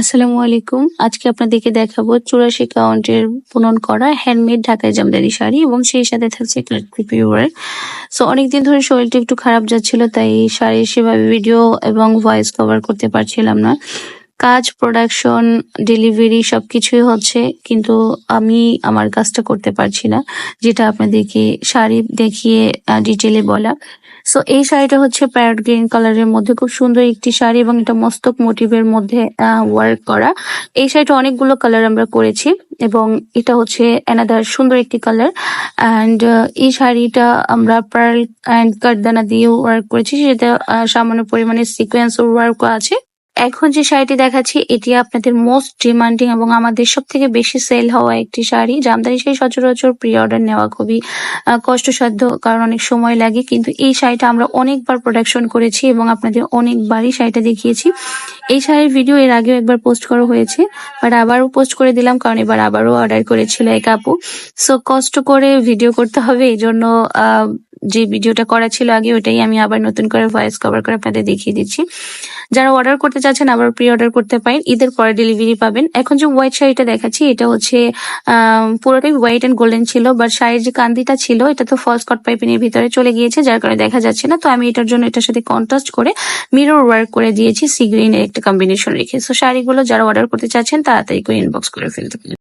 আসসালামু আলাইকুম। আজকে আপনাদেরকে দেখাবো চুরাশি কাউন্টের বুনন করা হ্যান্ডমেড ঢাকায় জামদানি শাড়ি এবং সেই সাথে থাকছে সো অনেকদিন ধরে শরীরটা একটু খারাপ যাচ্ছিল, তাই শাড়ির সেভাবে ভিডিও এবং ভয়েস কভার করতে পারছিলাম না। কাজ প্রোডাকশন ডেলিভারি সবকিছুই হচ্ছে, কিন্তু আমি আমার কাজটা করতে পারছি না, যেটা আপনাদেরকে শাড়ি দেখিয়ে ডিটেলে বলা। সো এই শাড়িটা হচ্ছে প্যারট গ্রিন কালারের মধ্যে। খুব সুন্দর একটি শাড়ি এবং এটা মস্তক মোটিভের মধ্যে ওয়ার্ক করা। এই শাড়িটা অনেকগুলো কালার আমরা করেছি এবং এটা হচ্ছে এনাদার সুন্দর একটি কালার অ্যান্ড এই শাড়িটা আমরা পার্ল অ্যান্ড কারদানা দিয়ে ওয়ার্ক করেছি। সেটা সামান্য পরিমাণে সিকোয়েন্স ওয়ার্কও আছে। এখন যে শাড়িটি দেখাচ্ছি, এটি আপনাদের মোস্ট ডিমান্ডিং এবং আমাদের সব থেকে বেশি সেল হওয়া একটি শাড়ি। জামদানি শাড়ি সচরাচর প্রি অর্ডার নেওয়া খুবই কষ্টসাধ্য, কারণ অনেক সময় লাগে। কিন্তু এই শাড়িটা আমরা অনেকবার প্রোডাকশন করেছি এবং আপনাদের অনেকবারই শাড়িটা দেখিয়েছি। এই শাড়ির ভিডিও এর আগেও একবার পোস্ট করা হয়েছে বাট আবারও পোস্ট করে দিলাম, কারণ এবার আবারও অর্ডার করেছিল এক আপু। সো কষ্ট করে ভিডিও করতে হবে এই জন্য যে ভিডিওটা করা ছিল আগে ওটাই আমি আবার নতুন করে ভয়েস কভার করে আপনাদের দেখিয়ে দিচ্ছি। যারা অর্ডার করতে চাচ্ছেন, আবার প্রি অর্ডার করতে পারেন, ঈদের পরে ডেলিভারি পাবেন। এখন যে হোয়াইট শাড়িটা দেখাচ্ছি, এটা হচ্ছে পুরোটাই হোয়াইট এন্ড গোল্ডেন ছিল বাট শাড়ির যে কান্দিটা ছিল, এটা তো ফলস কট পাইপিনের ভিতরে চলে গিয়েছে, যার কারণে দেখা যাচ্ছে না। তো আমি এটার জন্য এটার সাথে কন্ট্রাস্ট করে মিরর ওয়ার্ক করে দিয়েছি সি গ্রিনের একটা কম্বিনেশন রেখে। সো শাড়িগুলো যারা অর্ডার করতে চাচ্ছেন, তাড়াতাড়ি করে ইনবক্স করে ফেলতে পারেন।